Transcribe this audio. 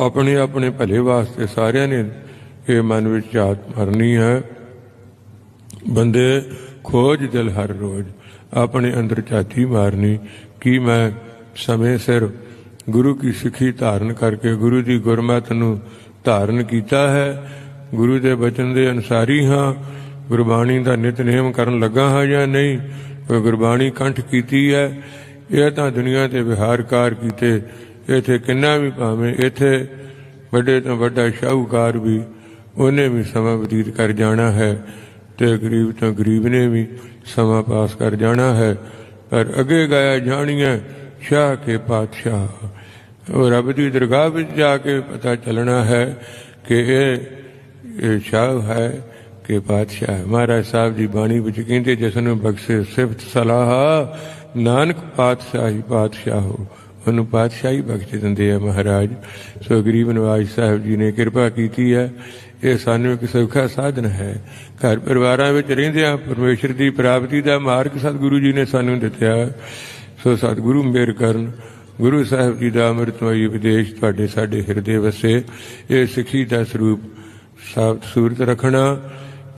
ਆਪਣੇ ਆਪਣੇ ਭਲੇ ਵਾਸਤੇ ਸਾਰਿਆਂ ਨੇ ਇਹ ਮਨ ਵਿੱਚ ਝਾਤ ਮਰਨੀ ਹੈ। ਬੰਦੇ ਖੋਜ ਦਿਲ ਹਰ ਰੋਜ਼ ਆਪਣੇ ਅੰਦਰ ਝਾਤੀ ਮਾਰਨੀ। ਕਿ ਮੈਂ ਸਮੇਂ ਸਿਰ ਗੁਰੂ ਕੀ ਸਿੱਖੀ ਧਾਰਨ ਕਰਕੇ ਗੁਰੂ ਦੀ ਗੁਰਮਤਿ ਨੂੰ ਧਾਰਨ ਕੀਤਾ ਹੈ? ਗੁਰੂ ਦੇ ਬਚਨ ਦੇ ਅਨਸਾਰੀ ਹਾਂ। ਗੁਰਬਾਣੀ ਦਾ ਨਿਤਨੇਮ ਕਰਨ ਲੱਗਾ ਹਾਂ ਜਾਂ ਨਹੀਂ? ਗੁਰਬਾਣੀ ਕੰਠ ਕੀਤੀ ਹੈ? ਇਹ ਤਾਂ ਦੁਨੀਆ ਤੇ ਵਿਹਾਰਕਾਰ ਕੀਤੇ ਇੱਥੇ ਕਿੰਨਾ ਵੀ ਭਾਵੇਂ ਇੱਥੇ ਵੱਡੇ ਤੋਂ ਵੱਡਾ ਸ਼ਾਹੂਕਾਰ ਵੀ ਉਹਨੇ ਵੀ ਸਮਾਂ ਬਤੀਤ ਕਰ ਜਾਣਾ ਹੈ ਤੇ ਗਰੀਬ ਤੋਂ ਗਰੀਬ ਨੇ ਵੀ ਸਮਾਂ ਪਾਸ ਕਰ ਜਾਣਾ ਹੈ। ਪਰ ਅੱਗੇ ਗਾਇਆ ਜਾਣੀਏ ਸ਼ਾਹ ਕੇ ਪਾਤਸ਼ਾਹ। ਉਹ ਰੱਬ ਦੀ ਦਰਗਾਹ ਵਿੱਚ ਜਾ ਕੇ ਪਤਾ ਚੱਲਣਾ ਹੈ ਕਿ ਇਹ ਸ਼ਾਹ ਹੈ ਕਿ ਪਾਤਸ਼ਾਹ। ਹੈ ਮਹਾਰਾਜ ਸਾਹਿਬ ਦੀ ਬਾਣੀ ਵਿੱਚ ਕਹਿੰਦੇ, ਜਿਸ ਨੂੰ ਬਖਸ਼ੇ ਸਿਫਤ ਸਲਾਹ, ਨਾਨਕ ਪਾਤਸ਼ਾਹੀ ਪਾਤਸ਼ਾਹ ਹੋ। ਉਹਨੂੰ ਪਾਤਸ਼ਾਹੀ ਬਖਸ਼ ਦਿੰਦੇ ਆ ਮਹਾਰਾਜ। ਸੋ ਗਰੀਬ ਨਵਾਜ ਸਾਹਿਬ ਜੀ ਨੇ ਕਿਰਪਾ ਕੀਤੀ ਹੈ। ਇਹ ਸਾਨੂੰ ਇੱਕ ਸੌਖਾ ਸਾਧਨ ਹੈ। ਘਰ ਪਰਿਵਾਰਾਂ ਵਿੱਚ ਰਹਿੰਦਿਆਂ ਪਰਮੇਸ਼ਰ ਦੀ ਪ੍ਰਾਪਤੀ ਦਾ ਮਾਰਗ ਸਤਿਗੁਰੂ ਜੀ ਨੇ ਸਾਨੂੰ ਦਿੱਤਾ। ਸੋ ਸਤਿਗੁਰੂ ਮੇਰ ਕਰਨ। ਗੁਰੂ ਸਾਹਿਬ ਜੀ ਦਾ ਅੰਮ੍ਰਿਤਮਈ ਉਪਦੇਸ਼ ਤੁਹਾਡੇ ਸਾਡੇ ਹਿਰਦੇ ਵਸੇ। ਇਹ ਸਿੱਖੀ ਦਾ ਸਰੂਪ ਸਾਫ਼ ਸੂਰਤ ਰੱਖਣਾ।